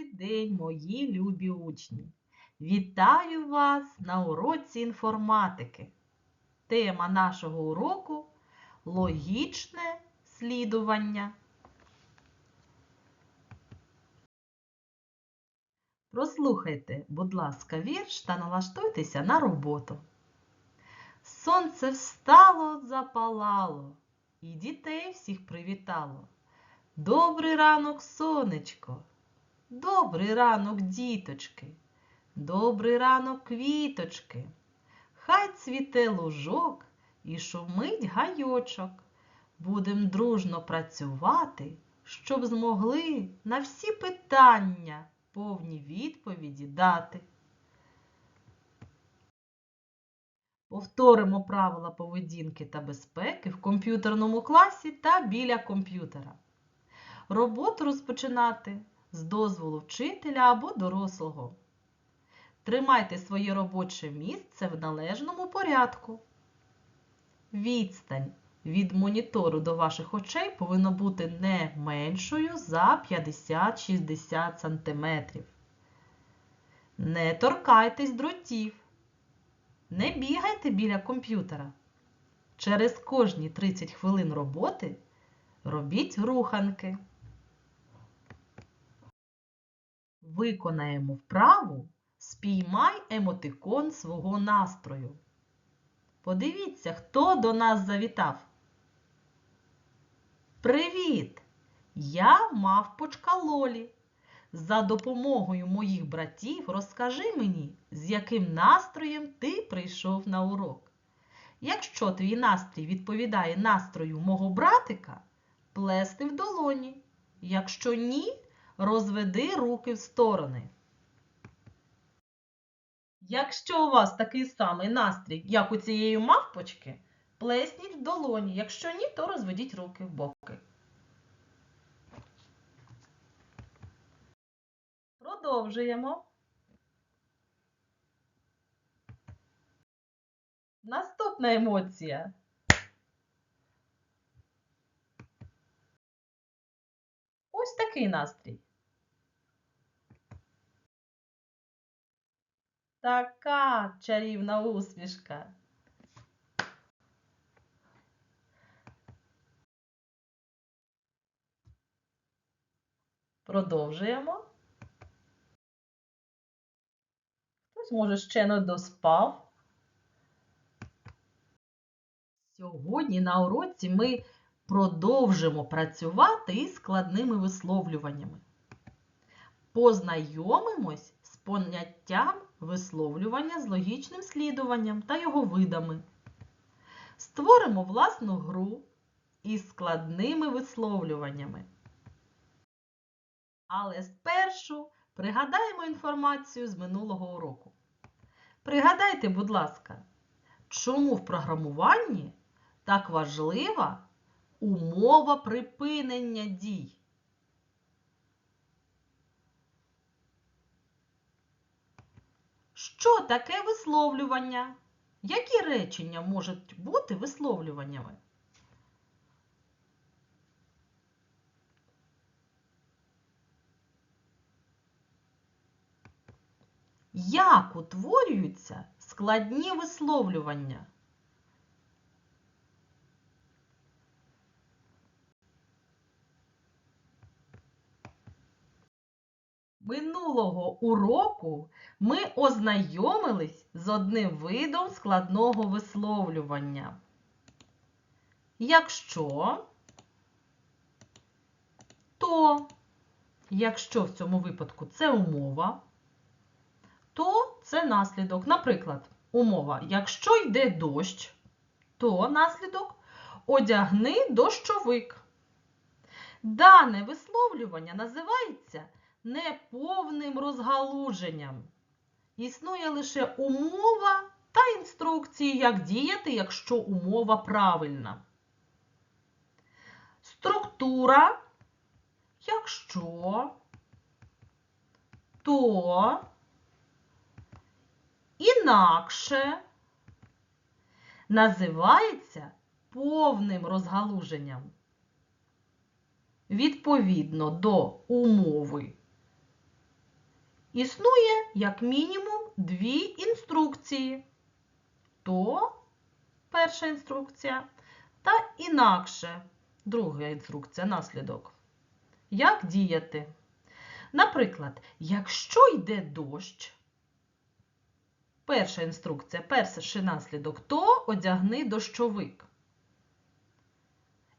Добрий день, мої любі учні! Вітаю вас на уроці інформатики. Тема нашого уроку логічне слідування. Прослухайте, будь ласка, вірш та налаштуйтеся на роботу. Сонце встало, запалало, і дітей всіх привітало. Добрий ранок, сонечко, добрий ранок, діточки, добрий ранок, квіточки. Хай цвіте лужок і шумить гайочок. Будем дружно працювати, щоб змогли на всі питання повні відповіді дати. Повторимо правила поведінки та безпеки в комп'ютерному класі та біля комп'ютера. Роботу розпочинати з дозволу вчителя або дорослого. Тримайте своє робоче місце в належному порядку. Відстань від монітору до ваших очей повинна бути не меншою за 50-60 см. Не торкайтесь дротів. Не бігайте біля комп'ютера. Через кожні 30 хвилин роботи робіть руханки. Виконаємо вправу Спіймай емотикон свого настрою. Подивіться, хто до нас завітав. Привіт! Я мавпочка Лолі. За допомогою моїх братів розкажи мені, з яким настроєм ти прийшов на урок. Якщо твій настрій відповідає настрою мого братика, плести в долоні. Якщо ні, розведи руки в сторони. Якщо у вас такий самий настрій, як у цієї мавпочки, плесніть в долоні. Якщо ні, то розведіть руки в боки. Продовжуємо. Наступна емоція. Ось такий настрій. Така чарівна усмішка. Продовжуємо. Хтось, може, ще не доспав. Сьогодні на уроці ми продовжимо працювати із складними висловлюваннями. Познайомимось поняттям висловлювання з логічним слідуванням та його видами. Створимо власну гру із складними висловлюваннями. Але спершу пригадаємо інформацію з минулого уроку. Пригадайте, будь ласка, чому в програмуванні так важлива умова припинення дій? Що таке висловлювання? Які речення можуть бути висловлюваннями? Як утворюються складні висловлювання? Минулого уроку ми ознайомились з одним видом складного висловлювання. Якщо, то, якщо в цьому випадку це умова, то це наслідок. Наприклад, умова, якщо йде дощ, то наслідок одягни дощовик. Дане висловлювання називається неповним розгалуженням. Існує лише умова та інструкції, як діяти, якщо умова правильна. Структура, якщо, то, інакше називається повним розгалуженням. Відповідно до умови існує як мінімум дві інструкції. То перша інструкція та інакше друга інструкція, наслідок. Як діяти? Наприклад, якщо йде дощ, перша інструкція, перший наслідок, то одягни дощовик.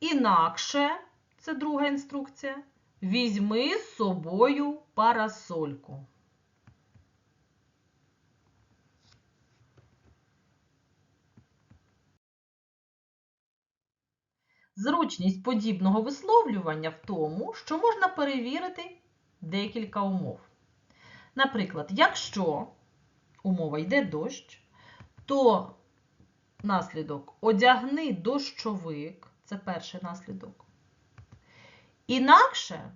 Інакше, це друга інструкція, візьми з собою парасольку. Зручність подібного висловлювання в тому, що можна перевірити декілька умов. Наприклад, якщо умова йде дощ, то наслідок одягни дощовик це перший наслідок. Інакше,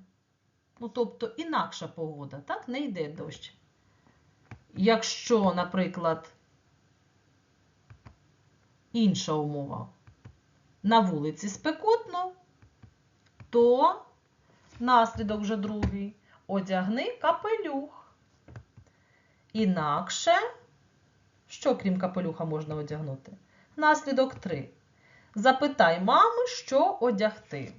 ну тобто інакша погода, так, не йде дощ. Якщо, наприклад, інша умова на вулиці спекотно, то наслідок вже другий. Одягни капелюх. Інакше, що крім капелюха можна одягнути? Наслідок 3. Запитай мами, що одягти.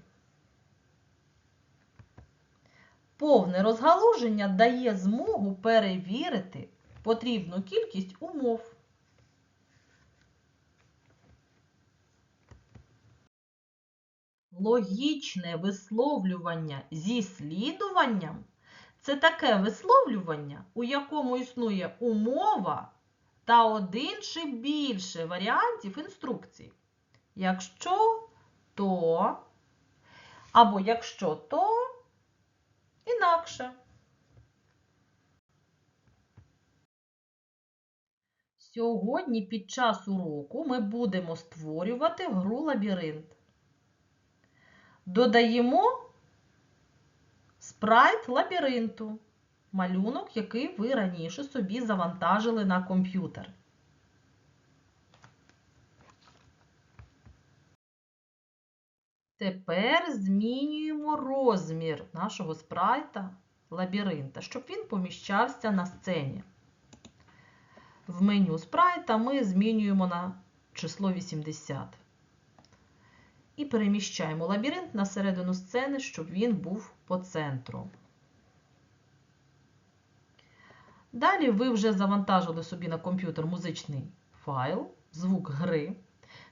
Повне розгалуження дає змогу перевірити потрібну кількість умов. Логічне висловлювання зі слідуванням це таке висловлювання, у якому існує умова та один чи більше варіантів інструкцій. Якщо то, або якщо то, інакше. Сьогодні під час уроку ми будемо створювати гру лабіринт. Додаємо спрайт лабіринту, малюнок, який ви раніше собі завантажили на комп'ютер. Тепер змінюємо розмір нашого спрайта лабіринта, щоб він поміщався на сцені. В меню спрайта ми змінюємо на число 80. І переміщаємо лабіринт на середину сцени, щоб він був по центру. Далі ви вже завантажили собі на комп'ютер музичний файл, звук гри.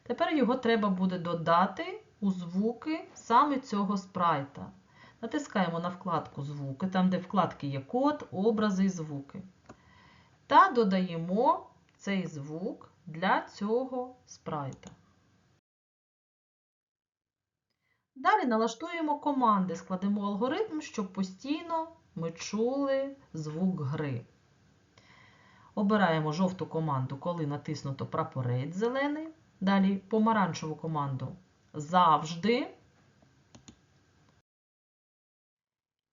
Тепер його треба буде додати у звуки саме цього спрайта. Натискаємо на вкладку Звуки, там, де вкладки є код, образи і звуки. Та додаємо цей звук для цього спрайта. Далі налаштуємо команди, складемо алгоритм, щоб постійно ми чули звук гри. Обираємо жовту команду, коли натиснуто прапорець зелений. Далі помаранчеву команду завжди.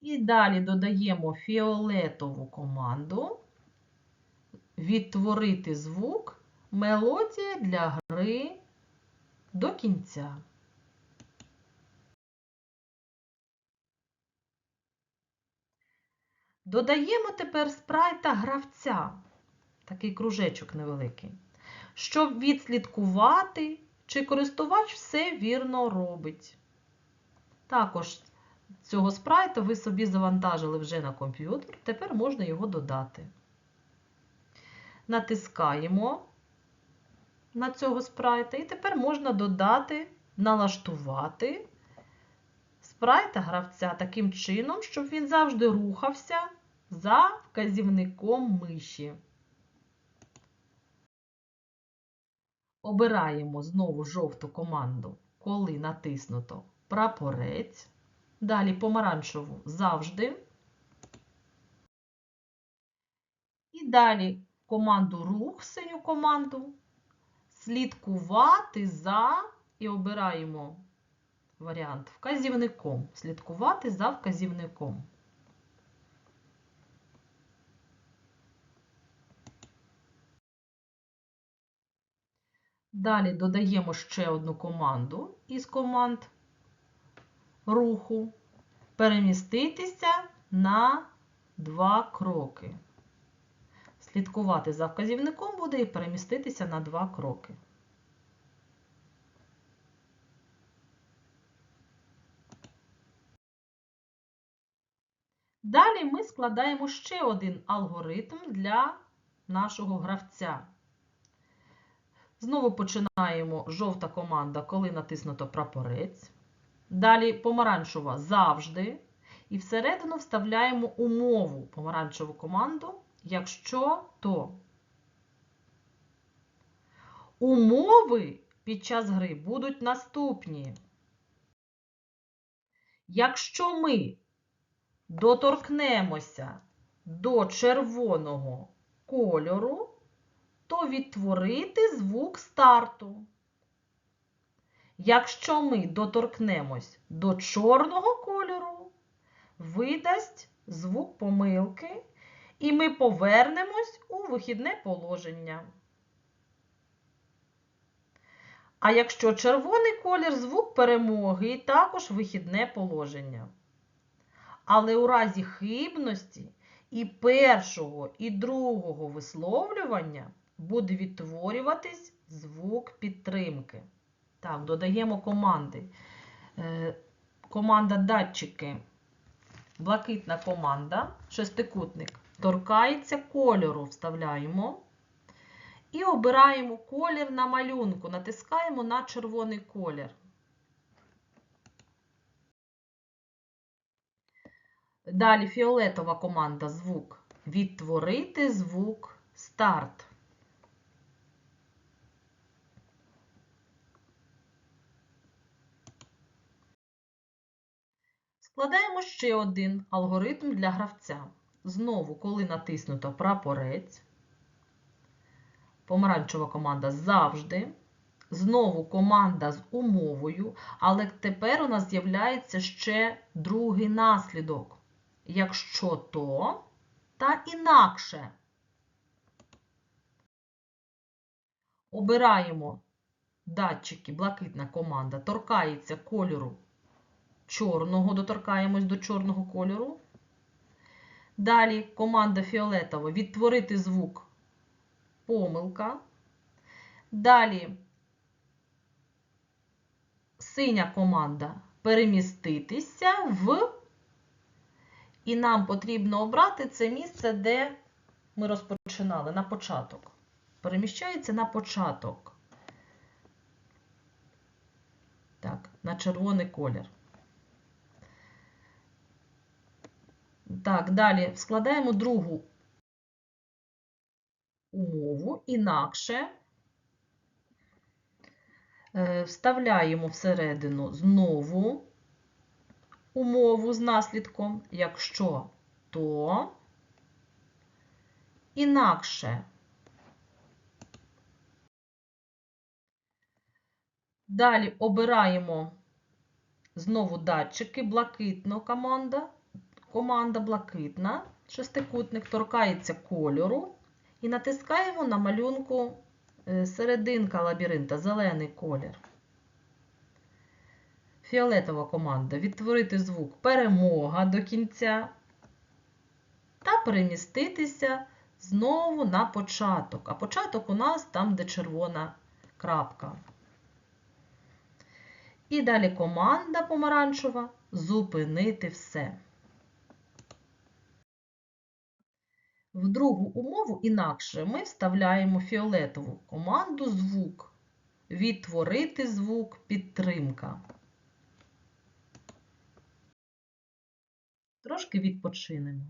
І далі додаємо фіолетову команду. Відтворити звук мелодія для гри до кінця. Додаємо тепер спрайта гравця, такий кружечок невеликий, щоб відслідкувати, чи користувач все вірно робить. Також цього спрайта ви собі завантажили вже на комп'ютер, тепер можна його додати. Натискаємо на цього спрайта, і тепер можна додати, налаштувати спрайта гравця таким чином, щоб він завжди рухався за вказівником миші. Обираємо знову жовту команду, коли натиснуто прапорець. Далі помаранчеву завжди. І далі команду рух, синю команду, слідкувати за і обираємо варіант вказівником. Слідкувати за вказівником. Далі додаємо ще одну команду із команд руху. Переміститися на два кроки. Слідкувати за вказівником буде і переміститися на два кроки. Далі ми складаємо ще один алгоритм для нашого гравця. Знову починаємо жовта команда, коли натиснуто прапорець. Далі помаранчева завжди. І всередину вставляємо умову помаранчеву команду, якщо то. Умови під час гри будуть наступні. Якщо ми доторкнемося до червоного кольору, то відтворити звук старту. Якщо ми доторкнемось до чорного кольору, видасть звук помилки, і ми повернемось у вихідне положення. А якщо червоний колір звук перемоги і також вихідне положення. Але у разі хибності і першого, і другого висловлювання буде відтворюватись звук підтримки. Так, додаємо команди. Е, команда датчики. Блакитна команда, шестикутник. Торкається кольору, вставляємо. І обираємо колір на малюнку. Натискаємо на червоний колір. Далі фіолетова команда звук. Відтворити звук старт. Складаємо ще один алгоритм для гравця. Знову, коли натиснуто прапорець, помаранчева команда завжди. Знову команда з умовою, але тепер у нас з'являється ще другий наслідок. Якщо то, та інакше. Обираємо датчики, блакитна команда, торкається кольору чорного, доторкаємось до чорного кольору. Далі команда фіолетова відтворити звук помилка. Далі синя команда переміститися в. І нам потрібно обрати це місце, де ми розпочинали на початок. Переміщається на початок. Так, на червоний колір. Так, далі. Складаємо другу умову, інакше е, вставляємо всередину знову умову з наслідком, якщо то. Інакше. Далі обираємо знову датчики, блакитна команда, команда блакитна, шестикутник торкається кольору і натискаємо на малюнку е, серединка лабіринта, зелений колір. Фіолетова команда відтворити звук перемога до кінця та переміститися знову на початок. А початок у нас там, де червона крапка. І далі команда помаранчева зупинити все. В другу умову інакше ми вставляємо фіолетову команду звук. Відтворити звук підтримка. Трошки відпочинемо.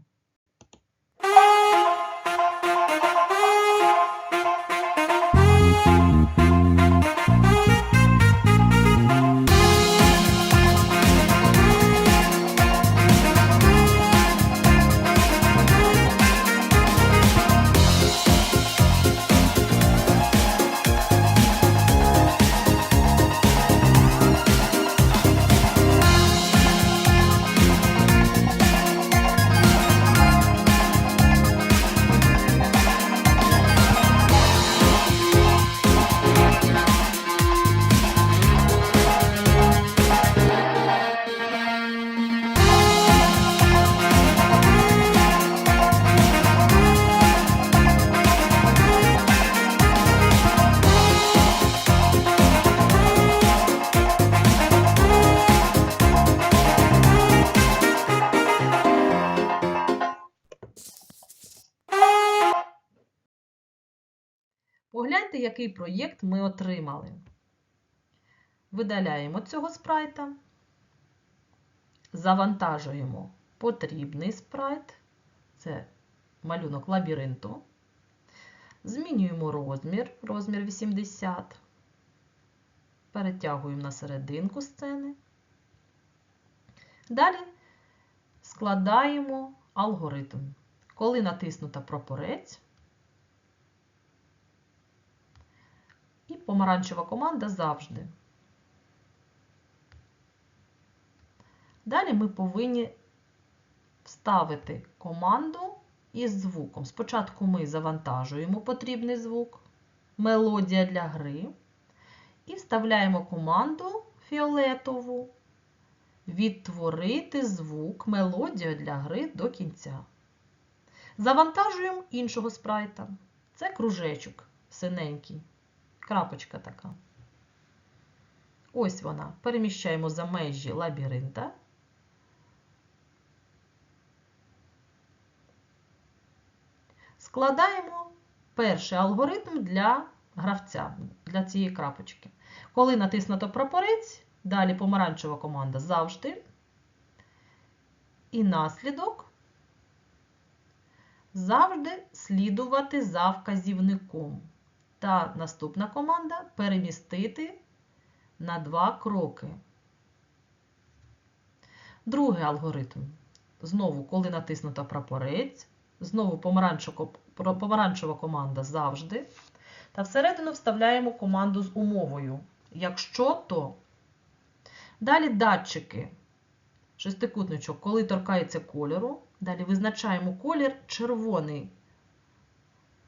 Який проєкт ми отримали. Видаляємо цього спрайта, завантажуємо потрібний спрайт, це малюнок лабіринту. Змінюємо розмір, розмір 80. Перетягуємо на серединку сцени. Далі складаємо алгоритм. Коли натиснута прапорець, і помаранчева команда завжди. Далі ми повинні вставити команду із звуком. Спочатку ми завантажуємо потрібний звук, мелодія для гри, і вставляємо команду фіолетову відтворити звук, мелодію для гри до кінця. Завантажуємо іншого спрайта. Це кружечок синенький, крапочка така. Ось вона. Переміщаємо за межі лабіринта. Складаємо перший алгоритм для гравця, для цієї крапочки. Коли натиснуто прапорець, далі помаранчева команда завжди. І наслідок завжди слідувати за вказівником. Та наступна команда перемістити на два кроки. Другий алгоритм. Знову, коли натиснуто прапорець, знову помаранчева команда завжди. Та всередину вставляємо команду з умовою. Якщо то. Далі датчики. Шестикутничок, коли торкається кольору. Далі визначаємо колір червоний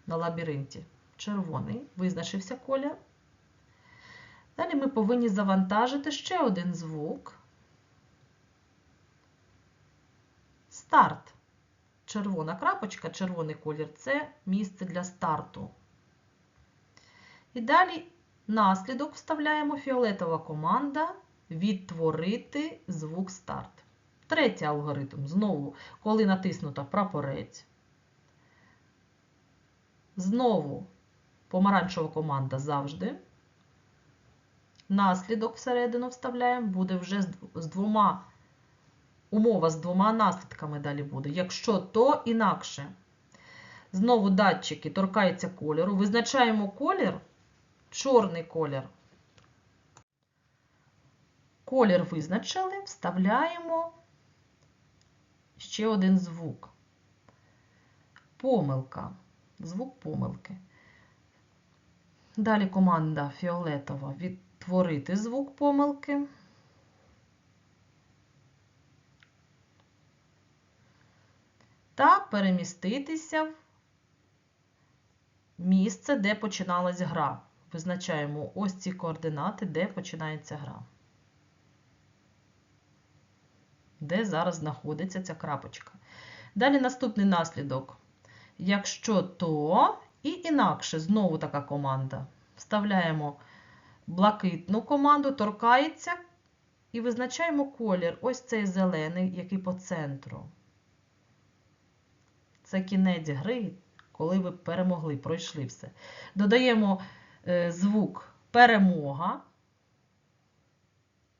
на лабіринті. Червоний, визначився колір. Далі ми повинні завантажити ще один звук. Старт. Червона крапочка, червоний колір це місце для старту. І далі наслідок вставляємо фіолетова команда відтворити звук старт. Третій алгоритм. Знову, коли натиснуто прапорець. Знову помаранчева команда завжди. Наслідок всередину вставляємо, буде вже з двома, умова з двома наслідками далі буде. Якщо то інакше. Знову датчики торкаються кольору. Визначаємо колір, чорний колір. Колір визначили, вставляємо ще один звук. Помилка. Звук помилки. Далі команда фіолетова відтворити звук помилки. Та переміститися в місце, де починалась гра. Визначаємо ось ці координати, де починається гра. Де зараз знаходиться ця крапочка. Далі наступний наслідок. Якщо то і інакше, знову така команда. Вставляємо блакитну команду, торкається і визначаємо колір. Ось цей зелений, який по центру. Це кінець гри, коли ви перемогли, пройшли все. Додаємо е, звук перемога.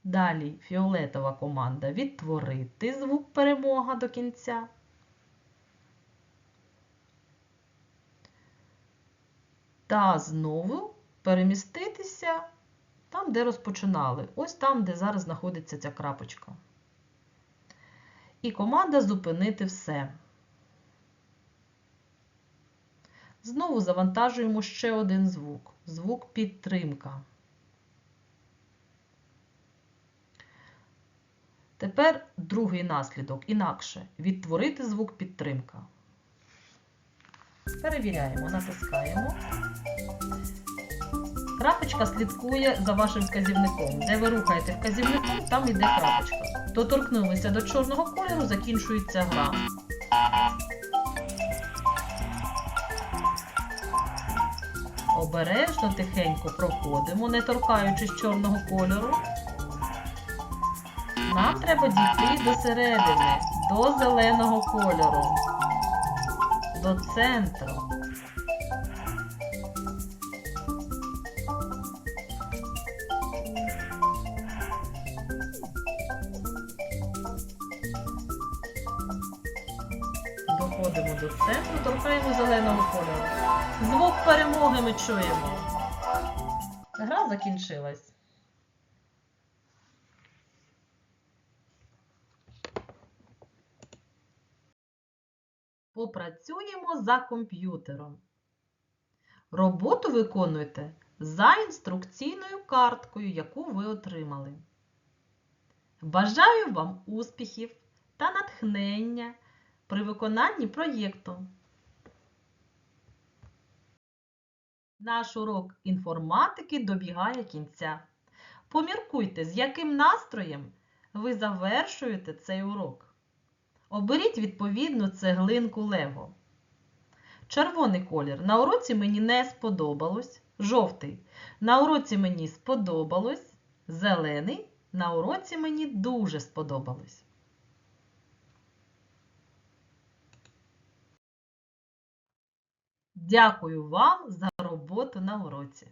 Далі фіолетова команда відтворити звук перемога до кінця. Та знову переміститися там, де розпочинали. Ось там, де зараз знаходиться ця крапочка. І команда зупинити все. Знову завантажуємо ще один звук. Звук підтримка. Тепер другий наслідок. Інакше. Відтворити звук підтримка. Перевіряємо, натискаємо. Крапочка слідкує за вашим вказівником. Де ви рухаєте вказівником, там йде крапочка. Доторкнулися до чорного кольору, закінчується гра. Обережно, тихенько проходимо, не торкаючись чорного кольору. Нам треба дійти до середини, до зеленого кольору, до центру. Доходимо до центру, торкаємо зеленого кольору. Звук перемоги ми чуємо. Гра закінчилась. Попрацюємо за комп'ютером. Роботу виконуйте за інструкційною карткою, яку ви отримали. Бажаю вам успіхів та натхнення при виконанні проєкту. Наш урок інформатики добігає кінця. Поміркуйте, з яким настроєм ви завершуєте цей урок. Оберіть відповідну цеглинку Лего. Червоний колір на уроці мені не сподобалось. Жовтий на уроці мені сподобалось. Зелений на уроці мені дуже сподобалось. Дякую вам за роботу на уроці.